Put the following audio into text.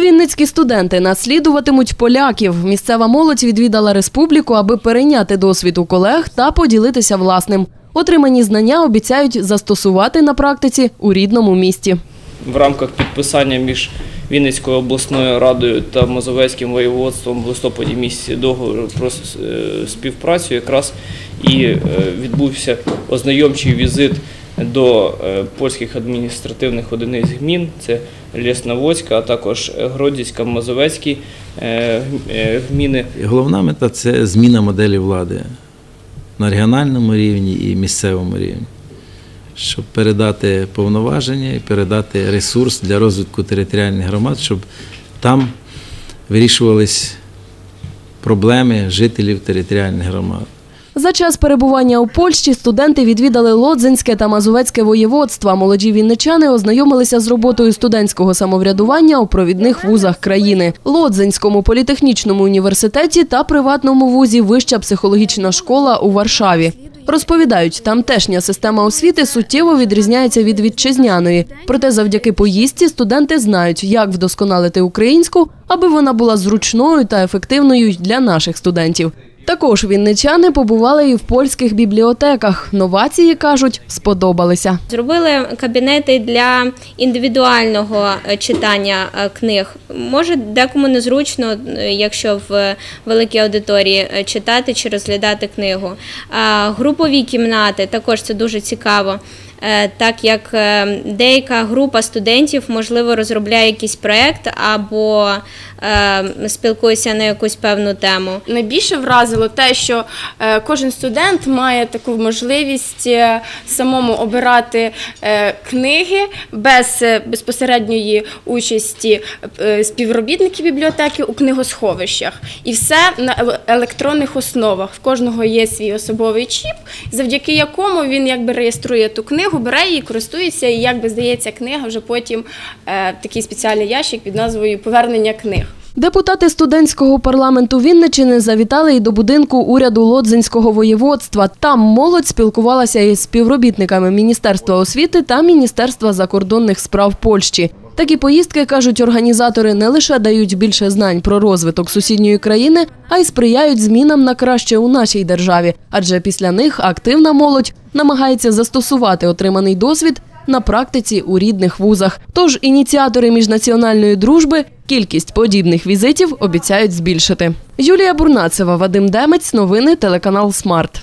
Вінницькі студенти наслідуватимуть поляків. Місцева молодь відвідала республіку, аби перейняти досвід у колег та поділитися власним. Отримані знання обіцяють застосувати на практиці у рідному місті. в рамках підписання між Вінницькою обласною радою та Мазовецьким воєводством в листопаді місяці договору про е, співпрацю якраз і е, відбувся ознайомчий візит до е, польських адміністративних одиниць гмін, це Лєсноводська, а також Гродзівська, Мазовецькі е, е, гміни. Головна мета це зміна моделі влади на регіональному рівні і місцевому рівні, щоб передати повноваження і передати ресурс для розвитку територіальних громад, щоб там вирішувались проблеми жителів територіальних громад. За час перебування у Польщі студенти відвідали Лодзинське та Мазовецьке воєводства. Молоді вінничани ознайомилися з роботою студентського самоврядування у провідних вузах країни – Лодзинському політехнічному університеті та приватному вузі Вища психологічна школа у Варшаві. Розповідають, тамтешня система освіти суттєво відрізняється від вітчизняної. Проте завдяки поїздці студенти знають, як вдосконалити українську, аби вона була зручною та ефективною для наших студентів. Також вінничани побували і в польських бібліотеках. Новації кажуть, сподобалися. Зробили кабінети для індивідуального е, читання е, книг. Може, декому незручно, е, якщо в великій аудиторії читати чи розглядати книгу. Групові кімнати також це дуже цікаво. Е, Так як е, деяка група студентів, можливо, розробляє якийсь проєкт або е, спілкується на якусь певну тему. Найбільше вразило те, що кожен студент має таку можливість самому обирати книги без безпосередньої участі співробітників бібліотеки у книгосховищах. І все на електронних основах. В кожного є свій особовий чіп, завдяки якому він якби реєструє ту книгу, бере її, користується, і якби здається, книга вже потім е, такий спеціальний ящик під назвою Повернення книг. Депутати студентського парламенту Вінничини завітали і до будинку уряду Лодзинського воєводства. Там молодь спілкувалася із співробітниками Міністерства освіти та Міністерства закордонних справ Польщі. Такі поїздки, кажуть організатори, не лише дають більше знань про розвиток сусідньої країни, а й сприяють змінам на краще у нашій державі. Адже після них активна молодь намагається застосувати отриманий досвід на практиці у рідних вузах. Тож ініціатори міжнаціональної дружби кількість подібних візитів обіцяють збільшити. Юлія Бурнацева, Вадим Демець, новини телеканал Смарт.